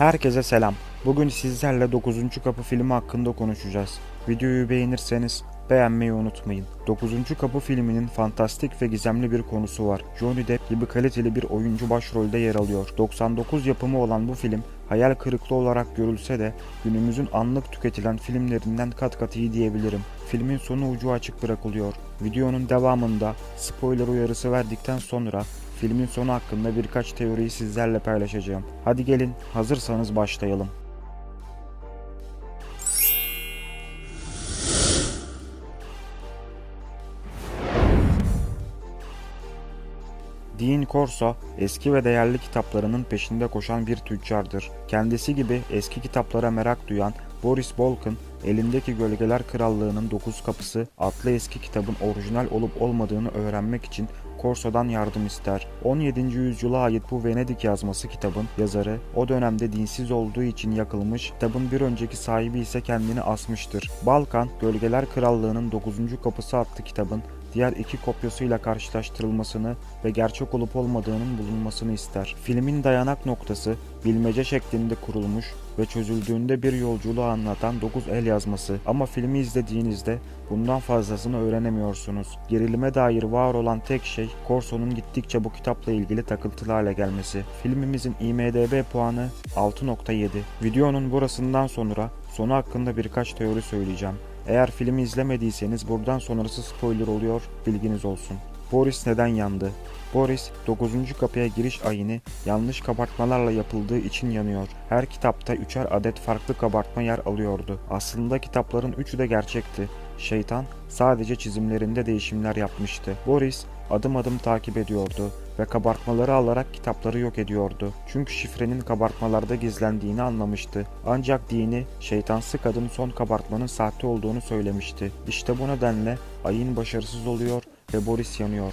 Herkese selam. Bugün sizlerle 9. Kapı filmi hakkında konuşacağız. Videoyu beğenirseniz beğenmeyi unutmayın. 9. Kapı filminin fantastik ve gizemli bir konusu var. Johnny Depp gibi kaliteli bir oyuncu başrolde yer alıyor. 99 yapımı olan bu film hayal kırıklığı olarak görülse de günümüzün anlık tüketilen filmlerinden kat kat iyi diyebilirim. Filmin sonu ucu açık bırakılıyor. Videonun devamında spoiler uyarısı verdikten sonra filmin sonu hakkında birkaç teoriyi sizlerle paylaşacağım. Hadi gelin hazırsanız başlayalım. Dean Corso eski ve değerli kitaplarının peşinde koşan bir tüccardır. Kendisi gibi eski kitaplara merak duyan Boris Bolkın, elindeki Gölgeler Krallığı'nın Dokuz Kapısı adlı eski kitabın orijinal olup olmadığını öğrenmek için Corso'dan yardım ister. 17. yüzyıla ait bu Venedik yazması kitabın yazarı o dönemde dinsiz olduğu için yakılmış, kitabın bir önceki sahibi ise kendini asmıştır. Balkan, Gölgeler Krallığı'nın 9. Kapısı adlı kitabın diğer iki kopyasıyla karşılaştırılmasını ve gerçek olup olmadığının bulunmasını ister. Filmin dayanak noktası bilmece şeklinde kurulmuş ve çözüldüğünde bir yolculuğu anlatan 9 el yazması ama filmi izlediğinizde bundan fazlasını öğrenemiyorsunuz. Gerilime dair var olan tek şey Corso'nun gittikçe bu kitapla ilgili takıntılı hale gelmesi. Filmimizin IMDB puanı 6.7. Videonun burasından sonra sonu hakkında birkaç teori söyleyeceğim. Eğer filmi izlemediyseniz buradan sonrası spoiler oluyor, bilginiz olsun. Boris neden yandı? Boris 9. kapıya giriş ayini yanlış kabartmalarla yapıldığı için yanıyor. Her kitapta üçer adet farklı kabartma yer alıyordu. Aslında kitapların üçü de gerçekti. Şeytan sadece çizimlerinde değişimler yapmıştı. Boris adım adım takip ediyordu ve kabartmaları alarak kitapları yok ediyordu. Çünkü şifrenin kabartmalarda gizlendiğini anlamıştı. Ancak dini şeytansı kadın son kabartmanın sahte olduğunu söylemişti. İşte bu nedenle ayin başarısız oluyor ve Boris yanıyor.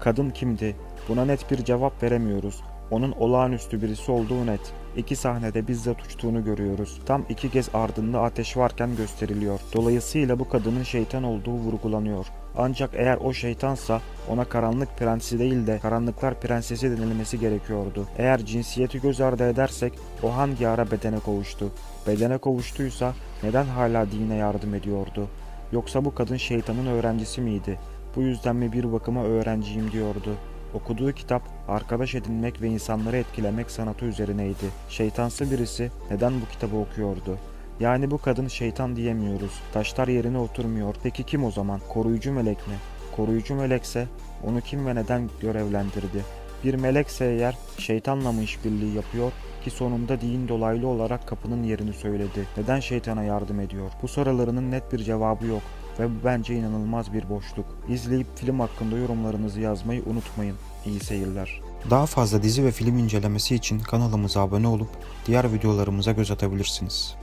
Kadın kimdi? Buna net bir cevap veremiyoruz. Onun olağanüstü birisi olduğu net. İki sahnede bizzat uçtuğunu görüyoruz. Tam iki kez ardında ateş varken gösteriliyor. Dolayısıyla bu kadının şeytan olduğu vurgulanıyor. Ancak eğer o şeytansa ona karanlık prensi değil de karanlıklar prensesi denilmesi gerekiyordu. Eğer cinsiyeti göz ardı edersek o hangi ara bedene kavuştu? Bedene kavuştuysa neden hala dine yardım ediyordu? Yoksa bu kadın şeytanın öğrencisi miydi? Bu yüzden mi bir bakıma öğrenciyim diyordu. Okuduğu kitap arkadaş edinmek ve insanları etkilemek sanatı üzerineydi. Şeytansı birisi neden bu kitabı okuyordu? Yani bu kadın şeytan diyemiyoruz. Taşlar yerine oturmuyor. Peki kim o zaman? Koruyucu melek mi? Koruyucu melekse onu kim ve neden görevlendirdi? Bir melekse eğer şeytanla mı işbirliği yapıyor ki sonunda din dolaylı olarak kapının yerini söyledi. Neden şeytana yardım ediyor? Bu sorularının net bir cevabı yok ve bu bence inanılmaz bir boşluk. İzleyip film hakkında yorumlarınızı yazmayı unutmayın. İyi seyirler. Daha fazla dizi ve film incelemesi için kanalımıza abone olup diğer videolarımıza göz atabilirsiniz.